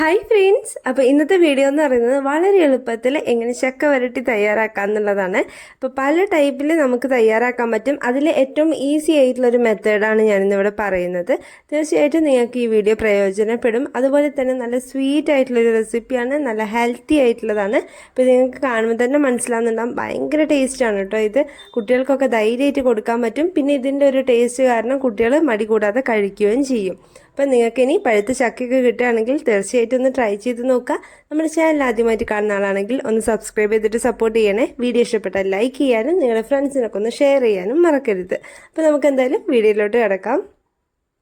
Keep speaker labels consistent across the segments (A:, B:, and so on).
A: Hi friends അപ്പോൾ ഇന്നത്തെ video എന്ന് പറയുന്നത് വളരെ എളുപ്പത്തിൽ എങ്ങനെ ചക്ക വരട്ടി തയ്യാറാക്കാം എന്നുള്ളതാണ്. അപ്പോൾ പല ടൈപ്പിൽ നമുക്ക് തയ്യാറാക്കാൻ പറ്റും. അതിൽ ഏറ്റവും ഈസി ആയിട്ടുള്ളൊരു മെത്തേഡാണ് ഞാനിന്നിവിടെ പറയുന്നത്. തീർച്ചയായിട്ടും നിങ്ങൾക്ക് ഈ വീഡിയോ പ്രയോജനപ്പെടും. അതുപോലെ തന്നെ നല്ല സ്വീറ്റ് ആയിട്ടുള്ളൊരു റെസിപ്പിയാണ് നല്ല ഹെൽത്തി ആയിട്ടുള്ളതാണ്. അപ്പോൾ നിങ്ങൾക്ക് കാണുമ്പോൾ തന്നെ മനസ്സിലാവുന്നുണ്ടാകും ഭയങ്കര ടേസ്റ്റാണ് കേട്ടോ ഇത്. കുട്ടികൾക്കൊക്കെ ധൈര്യമായിട്ട് കൊടുക്കാൻ പറ്റും. പിന്നെ ഇതിന്റെ ഒരു ടേസ്റ്റ് കാരണം കുട്ടികൾ മടി കൂടാതെ കഴിക്കുകയും ചെയ്യും. അപ്പം നിങ്ങൾക്ക് ഇനി പഴുത്ത ചക്കയൊക്കെ കിട്ടുകയാണെങ്കിൽ തീർച്ചയായിട്ടും ഒന്ന് ട്രൈ ചെയ്ത് നോക്കുക. നമ്മുടെ ചാനൽ ആദ്യമായിട്ട് കാണുന്ന ആളാണെങ്കിൽ ഒന്ന് സബ്സ്ക്രൈബ് ചെയ്തിട്ട് സപ്പോർട്ട് ചെയ്യണേ. വീഡിയോ ഇഷ്ടപ്പെട്ടാൽ ലൈക്ക് ചെയ്യാനും നിങ്ങളുടെ ഫ്രണ്ട്സിനൊക്കെ ഒന്ന് ഷെയർ ചെയ്യാനും മറക്കരുത്. അപ്പോൾ നമുക്ക് എന്തായാലും വീഡിയോയിലോട്ട് കിടക്കാം.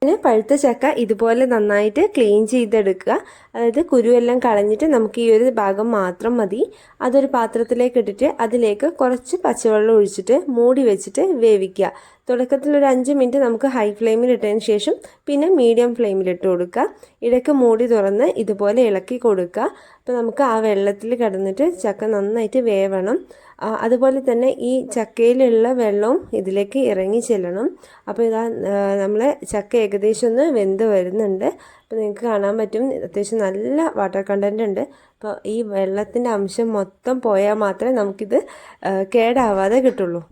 A: പിന്നെ പഴുത്ത ചക്ക ഇതുപോലെ നന്നായിട്ട് ക്ലീൻ ചെയ്തെടുക്കുക. അതായത് കുരുവെല്ലാം കളഞ്ഞിട്ട് നമുക്ക് ഈ ഒരു ഭാഗം മാത്രം മതി. അതൊരു പാത്രത്തിലേക്ക് ഇട്ടിട്ട് അതിലേക്ക് കുറച്ച് പച്ചവെള്ളം ഒഴിച്ചിട്ട് മൂടി വെച്ചിട്ട് വേവിക്കുക. തുടക്കത്തിൽ ഒരു അഞ്ച് മിനിറ്റ് നമുക്ക് ഹൈ ഫ്ലെയിമിൽ ഇട്ടതിന് ശേഷം പിന്നെ മീഡിയം ഫ്ലെയിമിൽ ഇട്ട് കൊടുക്കുക. ഇടയ്ക്ക് മൂടി തുറന്ന് ഇതുപോലെ ഇളക്കി കൊടുക്കുക. അപ്പോൾ നമുക്ക് ആ വെള്ളത്തിൽ കിടന്നിട്ട് ചക്ക നന്നായിട്ട് വേവണം. അതുപോലെ തന്നെ ഈ ചക്കയിലുള്ള വെള്ളവും ഇതിലേക്ക് ഇറങ്ങി ചെല്ലണം. അപ്പോൾ ഇതാ നമ്മൾ ചക്ക ഏകദേശം ഒന്ന് വെന്ത് വരുന്നുണ്ട്. അപ്പോൾ നിങ്ങൾക്ക് കാണാൻ പറ്റും അത്യാവശ്യം നല്ല വാട്ടർ കണ്ടന്റ് ഉണ്ട്. അപ്പോൾ ഈ വെള്ളത്തിന്റെ അംശം മൊത്തം പോയാൽ മാത്രമേ നമുക്കിത് കേടാവാതെ കിട്ടുള്ളൂ.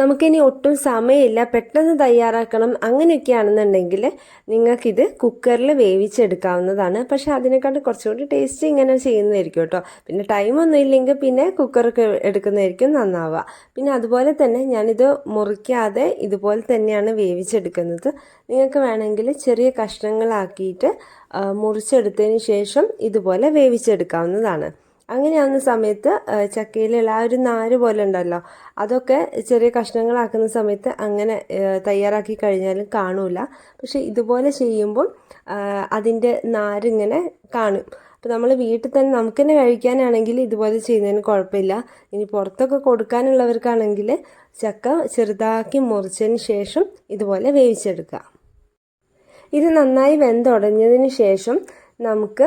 A: നമുക്കിനി ഒട്ടും സമയമില്ല. പെട്ടെന്ന് തയ്യാറാക്കണം അങ്ങനെയൊക്കെയാണെന്നുണ്ടെങ്കിൽ നിങ്ങൾക്കിത് കുക്കറിൽ വേവിച്ചെടുക്കാവുന്നതാണ്. പക്ഷേ അതിനെക്കാട്ട് കുറച്ചുകൂടി ടേസ്റ്റ് ഇങ്ങനെ ചെയ്യുന്നതായിരിക്കും കേട്ടോ. പിന്നെ ടൈമൊന്നും ഇല്ലെങ്കിൽ പിന്നെ കുക്കറൊക്കെ എടുക്കുന്നതായിരിക്കും നന്നാവുക. പിന്നെ അതുപോലെ തന്നെ ഞാനിത് മുറിക്കാതെ ഇതുപോലെ തന്നെയാണ് വേവിച്ചെടുക്കുന്നത്. നിങ്ങൾക്ക് വേണമെങ്കിൽ ചെറിയ കഷ്ണങ്ങളാക്കിയിട്ട് മുറിച്ചെടുത്തതിന് ശേഷം ഇതുപോലെ വേവിച്ചെടുക്കാവുന്നതാണ്. അങ്ങനെയാവുന്ന സമയത്ത് ചക്കയിലുള്ള ആ ഒരു നാര് പോലെ ഉണ്ടല്ലോ. അതൊക്കെ ചെറിയ കഷ്ണങ്ങളാക്കുന്ന സമയത്ത് അങ്ങനെ തയ്യാറാക്കി കഴിഞ്ഞാലും കാണൂല. പക്ഷെ ഇതുപോലെ ചെയ്യുമ്പോൾ അതിന്റെ നാരിങ്ങനെ കാണും. അപ്പോൾ നമ്മൾ വീട്ടിൽ തന്നെ നമുക്ക് തന്നെ കഴിക്കാനാണെങ്കിൽ ഇതുപോലെ ചെയ്യുന്നതിന് കുഴപ്പമില്ല. ഇനി പുറത്തൊക്കെ കൊടുക്കാനുള്ളവർക്കാണെങ്കിൽ ചക്ക ചെറുതാക്കി മുറിച്ചതിന് ശേഷം ഇതുപോലെ വേവിച്ചെടുക്കുക. ഇത് നന്നായി വെന്തുടഞ്ഞതിന് ശേഷം നമുക്ക്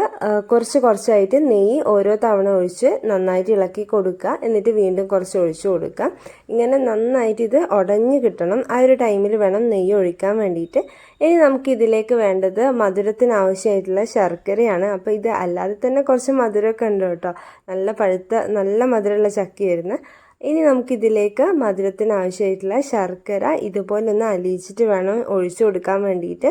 A: കുറച്ച് കുറച്ചായിട്ട് നെയ്യ് ഓരോ തവണ ഒഴിച്ച് നന്നായിട്ട് ഇളക്കി കൊടുക്കുക. എന്നിട്ട് വീണ്ടും കുറച്ച് ഒഴിച്ചു കൊടുക്കുക. ഇങ്ങനെ നന്നായിട്ട് ഇത് ഉടഞ്ഞു കിട്ടണം. ആ ഒരു ടൈമിൽ വേണം നെയ്യ് ഒഴിക്കാൻ വേണ്ടിയിട്ട്. ഇനി നമുക്ക് ഇതിലേക്ക് വേണ്ടത് മധുരത്തിന് ആവശ്യമായിട്ടുള്ള ശർക്കരയാണ്. അപ്പോൾ ഇത് അല്ലാതെ തന്നെ കുറച്ച് മധുരമൊക്കെ ഉണ്ട് കേട്ടോ. നല്ല പഴുത്ത നല്ല മധുരമുള്ള ചക്കയായിരുന്നു. ഇനി നമുക്കിതിലേക്ക് മധുരത്തിന് ആവശ്യമായിട്ടുള്ള ശർക്കര ഇതുപോലെ ഒന്ന് അലിയിച്ചിട്ട് വേണം ഒഴിച്ചു കൊടുക്കാൻ വേണ്ടിയിട്ട്.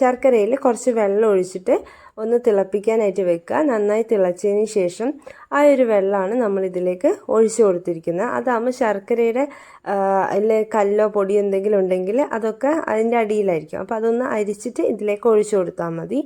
A: ശർക്കരയിൽ കുറച്ച് വെള്ളം ഒഴിച്ചിട്ട് ഒന്ന് തിളപ്പിക്കാനായിട്ട് വെക്കുക. നന്നായി തിളച്ചതിന് ശേഷം ആ ഒരു വെള്ളമാണ് നമ്മൾ ഇതിലേക്ക് ഒഴിച്ചു കൊടുത്തിരിക്കുന്നത്. അതാകുമ്പോൾ ശർക്കരയുടെ അല്ലെ കല്ലോ പൊടിയോ എന്തെങ്കിലും ഉണ്ടെങ്കിൽ അതൊക്കെ അതിന്റെ അടിയിലായിരിക്കും. അപ്പോൾ അതൊന്ന് അരിച്ചിട്ട് ഇതിലേക്ക് ഒഴിച്ചു കൊടുത്താൽ മതി.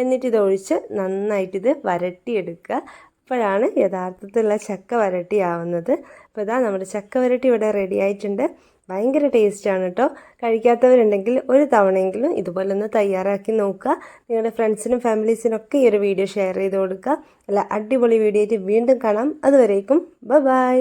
A: എന്നിട്ട് ഇത് ഒഴിച്ച് നന്നായിട്ടിത് വരട്ടിയെടുക്കുക. അപ്പോഴാണ് യഥാർത്ഥത്തിലുള്ള ചക്ക വരട്ടി ആവുന്നത് അപ്പോൾ ഇതാ നമ്മുടെ ചക്ക വരട്ടി ഇവിടെ റെഡി ആയിട്ടുണ്ട്. ഭയങ്കര ടേസ്റ്റാണ് കേട്ടോ കഴിക്കാത്തവരുണ്ടെങ്കിൽ ഒരു തവണയെങ്കിലും ഇതുപോലെ ഒന്ന് തയ്യാറാക്കി നോക്കുക. നിങ്ങളുടെ ഫ്രണ്ട്സിനും ഫാമിലീസിനൊക്കെ ഈ ഒരു വീഡിയോ ഷെയർ ചെയ്ത് കൊടുക്കുക. അല്ല അടിപൊളി വീഡിയോ ആയിട്ട് വീണ്ടും കാണാം. അതുവരേക്കും ബൈ